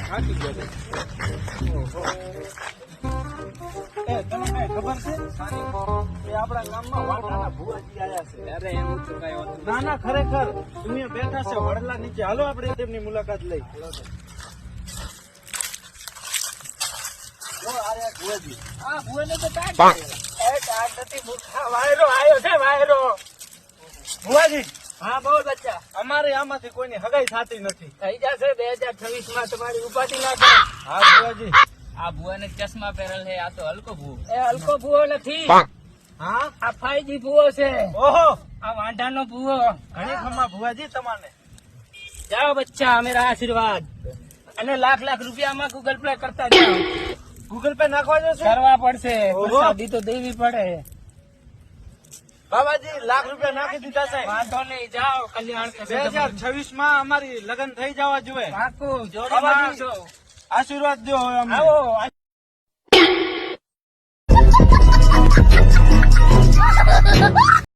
થાકી ગયો એ તને કઈ ખબર છે એ આપણા ગામમાં ભુવાજી આયા છે અરે એવું તો કઈ ના ના ખરેખર દુનિયા બેઠા છે વડલા નીચે હાલો આપણે તેમની મુલાકાત લઈ ભુવાજી. આ ભુવને તો કાઢ. નથી મૂર્ખા. વાયરો આવ્યો છે વાયરો ભુવાજી હા બોલ બચ્ચા અમારે આમાંથી કોઈની હગાઈ થતી નથી. થઈ જશે બે હજાર છવ્વીસમાં તમારી ઉપાધિ ના હા ભુવાજી. આ ભુવાને ચશ્મા પહેરેલ છે આ તો હલકો ભૂવો. એ હલકો ભૂવો નથી. હા? આ ફાઈજી ભૂવો છે. ઓહો! આ વાંઢાનો ભૂવો. ઘણી ખમા ભુવાજી તમારે જાઓ બચ્ચા મેરા આશીર્વાદ. અને લાખ લાખ રૂપિયામાં ગૂગલ પે કરતા જાઓ. ગૂગલ પે નાખવા જશે? કરવા પડશે. તો દેવી પડે. બાબાજી લાખ રૂપિયા નાખી દીધા છે વાંધો નહીં જાઓ કલ્યાણ બે હજાર છવ્વીસમાં અમારી લગ્ન થઈ જવા જોઈએ. આશીર્વાદ દો આવો.